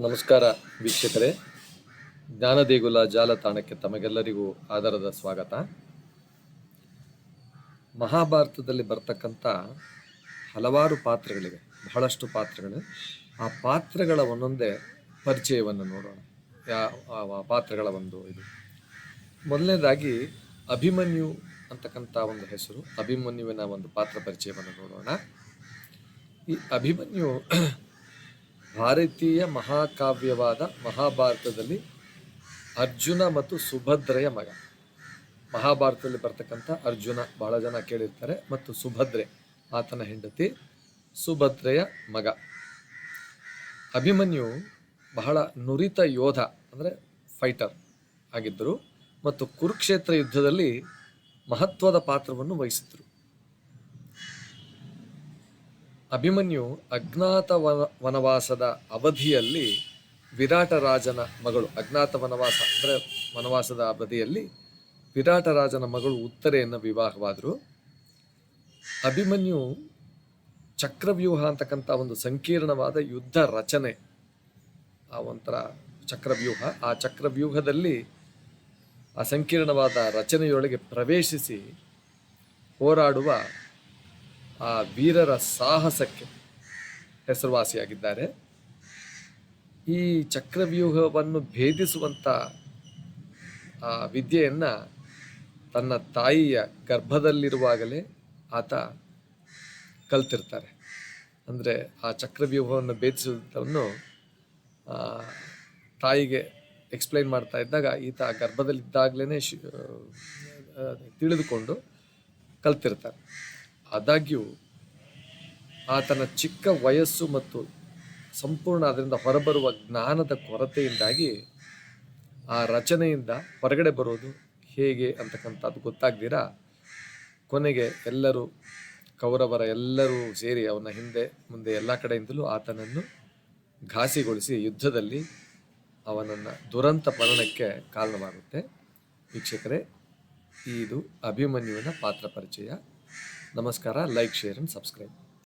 ನಮಸ್ಕಾರ ವೀಕ್ಷಕರೇ. ಜ್ಞಾನದೇಗುಲ ಜಾಲತಾಣಕ್ಕೆ ತಮಗೆಲ್ಲರಿಗೂ ಆಧಾರದ ಸ್ವಾಗತ. ಮಹಾಭಾರತದಲ್ಲಿ ಬರ್ತಕ್ಕಂಥ ಹಲವಾರು ಪಾತ್ರಗಳಿವೆ, ಬಹಳಷ್ಟು ಪಾತ್ರಗಳು. ಆ ಪಾತ್ರಗಳ ಒಂದೊಂದೇ ಪರಿಚಯವನ್ನು ನೋಡೋಣ. ಯಾ ಪಾತ್ರಗಳ ಒಂದು ಇದು. ಮೊದಲನೇದಾಗಿ ಅಭಿಮನ್ಯು ಅಂತಕ್ಕಂಥ ಒಂದು ಹೆಸರು. ಅಭಿಮನ್ಯುವಿನ ಒಂದು ಪಾತ್ರ ಪರಿಚಯವನ್ನು ನೋಡೋಣ. ಈ ಅಭಿಮನ್ಯು ಭಾರತೀಯ ಮಹಾಕಾವ್ಯವಾದ ಮಹಾಭಾರತದಲ್ಲಿ ಅರ್ಜುನ ಮತ್ತು ಸುಭದ್ರೆಯ ಮಗ. ಮಹಾಭಾರತದಲ್ಲಿ ಬರ್ತಕ್ಕಂಥ ಅರ್ಜುನ ಬಹಳ ಜನ ಕೇಳಿರ್ತಾರೆ ಮತ್ತು ಸುಭದ್ರೆ ಆತನ ಹೆಂಡತಿ ಸುಭದ್ರೆಯ ಮಗ. ಅಭಿಮನ್ಯು ಬಹಳ ನುರಿತ ಯೋಧ ಅಂದರೆ ಫೈಟರ್ ಆಗಿದ್ದರು ಮತ್ತು ಕುರುಕ್ಷೇತ್ರ ಯುದ್ಧದಲ್ಲಿ ಮಹತ್ವದ ಪಾತ್ರವನ್ನು ವಹಿಸಿದ್ರು. ಅಭಿಮನ್ಯು ಅಜ್ಞಾತ ವನ ವನವಾಸದ ಅವಧಿಯಲ್ಲಿ ವಿರಾಟ ರಾಜನ ಮಗಳು ಅಜ್ಞಾತ ವನವಾಸ ಅಂದರೆ ವನವಾಸದ ಅವಧಿಯಲ್ಲಿ ವಿರಾಟ ರಾಜನ ಮಗಳು ಉತ್ತರೆಯನ್ನು ವಿವಾಹವಾದರು. ಅಭಿಮನ್ಯು ಚಕ್ರವ್ಯೂಹ ಅಂತಕ್ಕಂಥ ಒಂದು ಸಂಕೀರ್ಣವಾದ ಯುದ್ಧ ರಚನೆ, ಆ ಒಂಥರ ಚಕ್ರವ್ಯೂಹ. ಆ ಚಕ್ರವ್ಯೂಹದಲ್ಲಿ ಆ ಸಂಕೀರ್ಣವಾದ ರಚನೆಯೊಳಗೆ ಪ್ರವೇಶಿಸಿ ಹೋರಾಡುವ ಆ ವೀರರ ಸಾಹಸಕ್ಕೆ ಹೆಸರುವಾಸಿಯಾಗಿದ್ದಾರೆ. ಈ ಚಕ್ರವ್ಯೂಹವನ್ನು ಭೇದಿಸುವಂಥ ಆ ವಿದ್ಯೆಯನ್ನು ತನ್ನ ತಾಯಿಯ ಗರ್ಭದಲ್ಲಿರುವಾಗಲೇ ಆತ ಕಲ್ತಿರ್ತಾರೆ. ಅಂದರೆ ಆ ಚಕ್ರವ್ಯೂಹವನ್ನು ಭೇದಿಸುವುದನ್ನು ತಾಯಿಗೆ ಎಕ್ಸ್ಪ್ಲೈನ್ ಮಾಡ್ತಾ ಇದ್ದಾಗ ಈತ ಗರ್ಭದಲ್ಲಿದ್ದಾಗಲೇ ಶಿ ತಿಳಿದುಕೊಂಡು ಕಲ್ತಿರ್ತಾರೆ. ಆದಾಗ್ಯೂ, ಆತನ ಚಿಕ್ಕ ವಯಸ್ಸು ಮತ್ತು ಸಂಪೂರ್ಣ ಅದರಿಂದ ಹೊರಬರುವ ಜ್ಞಾನದ ಕೊರತೆಯಿಂದಾಗಿ ಆ ರಚನೆಯಿಂದ ಹೊರಗಡೆ ಬರೋದು ಹೇಗೆ ಅಂತಕ್ಕಂಥದ್ದು ಗೊತ್ತಾಗ್ದಿರಾ? ಕೊನೆಗೆ ಎಲ್ಲರೂ, ಕೌರವರ ಎಲ್ಲರೂ ಸೇರಿ ಅವನ ಹಿಂದೆ, ಮುಂದೆ ಎಲ್ಲ ಕಡೆಯಿಂದಲೂ ಆತನನ್ನು ಘಾಸಿಗೊಳಿಸಿ ಯುದ್ಧದಲ್ಲಿ ಅವನನ್ನು ದುರಂತ ಪರಣಕ್ಕೆ ಕಾರಣವಾಗುತ್ತೆ. ವೀಕ್ಷಕರೇ, ಇದು ಅಭಿಮನ್ಯುವಿನ ಪಾತ್ರ ಪರಿಚಯ. ನಮಸ್ಕಾರ ಲೈಕ್ ಶೇರ್ ಅಂಡ್ ಸಬ್ಸ್ಕ್ರೈಬ್